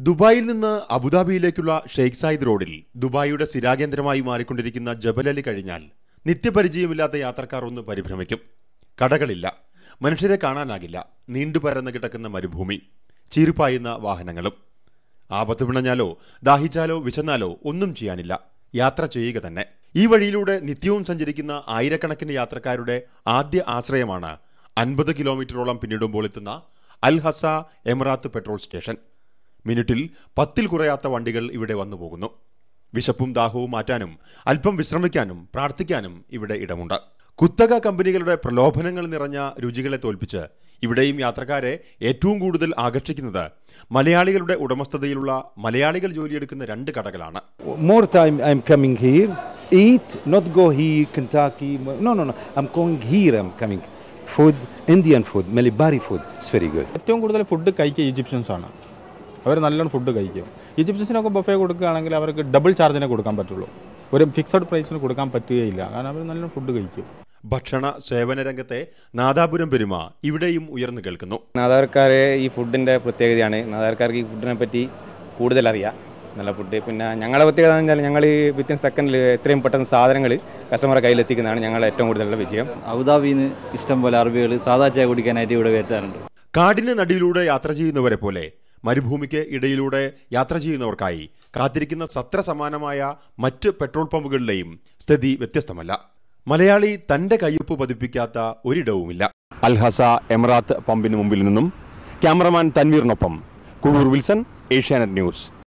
ദുബായിൽ നിന്ന് അബുദാബിയിലേക്കുള്ള Sheikh Zayed റോഡിൽ ദുബായിയുടെ സ്ഥിരാകേന്ദ്രമായി മാറിക്കൊണ്ടിരിക്കുന്ന ജബലലി കഴിഞ്ഞാൽ നിത്യപരിചയമില്ലാത്ത യാത്രക്കാർ ഒന്ന് പരിഭ്രമിക്കും. കടകളില്ല. മനുഷ്യരെ കാണാനാകില്ല. നീണ്ടുപരന്ന് കിടക്കുന്ന മരുഭൂമി. ചീറിപ്പായുന്ന വാഹനങ്ങളും. ആപത്ത് പിണഞ്ഞാലോ ദാഹിച്ചാലോ വിശന്നാലോ ഒന്നും ചെയ്യാനില്ല. യാത്ര ചെയ്യുക തന്നെ. ഈ വഴിയിലൂടെ നിത്യവും സഞ്ചരിക്കുന്ന ആയിരക്കണക്കിന് യാത്രക്കാരുടെ ആദ്യ ആശ്രയമാണ് അൻപത് കിലോമീറ്ററോളം പിന്നിടുമ്പോൾ എത്തുന്ന അൽ ഹസ എമറാത്ത് പെട്രോൾ സ്റ്റേഷൻ. മിനിറ്റിൽ പത്തിൽ കുറയാത്ത വണ്ടികൾ ഇവിടെ വന്നു പോകുന്നു. വിശപ്പും ദാഹവും മാറ്റാനും അല്പം വിശ്രമിക്കാനും പ്രാർത്ഥിക്കാനും ഇവിടെ ഇടമുണ്ട്. കുത്തക കമ്പനികളുടെ പ്രലോഭനങ്ങൾ നിറഞ്ഞ രുചികളെ തോൽപ്പിച്ച് ഇവിടെയും യാത്രക്കാരെ ഏറ്റവും കൂടുതൽ ആകർഷിക്കുന്നത് മലയാളികളുടെ ഉടമസ്ഥതയിലുള്ള മലയാളികൾ ജോലിയെടുക്കുന്ന രണ്ട് കടകളാണ്. More More time here coming here, eat, not go here, Kentucky. No no, no. I'm here I am coming food Indian food Malibari food it's very good ഏറ്റവും കൂടുതൽ ഫുഡ് കഴിക്കുക ഈജിപ്ഷ്യൻസ് ആണ് അവർ നല്ലോണം ഫുഡ് കഴിക്കും. ഈജിപ്ഷ്യൻസിനൊക്കെ ബൊഫേ കൊടുക്കുകയാണെങ്കിൽ അവർക്ക് double ചാർജിനെ കൊടുക്കാൻ പറ്റുള്ളൂ. ഒരു ഫിക്സഡ് പ്രൈസിന് കൊടുക്കാൻ പറ്റുകയില്ല. കാരണം അവർ നല്ലോണം ഫുഡ് കഴിക്കും. ഭക്ഷണ സേവന രംഗത്തെ നാദാപുരം പെരുമ ഇവിടെയും ഉയർന്നു കേൾക്കുന്നു. നാദാർക്കാരെ ഈ ഫുഡിന്റെ പ്രത്യേകതയാണ്. നാദാർക്കാർക്ക് ഈ ഫുഡിനെ പറ്റി കൂടുതൽ അറിയാം. നല്ല ഫുഡ് പിന്നെ ഞങ്ങളുടെ പ്രത്യേകത എന്ന് വെച്ചാൽ ഞങ്ങൾ വിത്തിൻ സെക്കൻഡിൽ എത്രയും പെട്ടെന്ന് സാധനങ്ങൾ കസ്റ്റമറെ കയ്യിലെത്തിക്കുന്നതാണ് ഞങ്ങളുടെ ഏറ്റവും കൂടുതലുള്ള വിജയം. അബുദാബിയിൽ നിന്ന് ഇഷ്ടം പോലെ അറബികൾ സാധാ ചായ കുടിക്കാനായിട്ട് ഇവിടെ വരുത്താറുണ്ട്. കാടിന് നടിയിലൂടെ യാത്ര ചെയ്യുന്നവരെ പോലെ മരുഭൂമിക്ക് ഇടയിലൂടെ യാത്ര ചെയ്യുന്നവർക്കായി കാത്തിരിക്കുന്ന സത്ര സമാനമായ മറ്റ് പെട്രോൾ പമ്പുകളിലെയും സ്ഥിതി വ്യത്യസ്തമല്ല. മലയാളി തന്റെ കയ്യൊപ്പ് പതിപ്പിക്കാത്ത ഒരിടവുമില്ല. അൽഹസ എമറാത്ത് പമ്പിന് മുമ്പിൽ നിന്നും ക്യാമറമാൻ തൻവീറിനൊപ്പം. കുഴൂർ വിൽസൺ ഏഷ്യാനെറ്റ് ന്യൂസ്.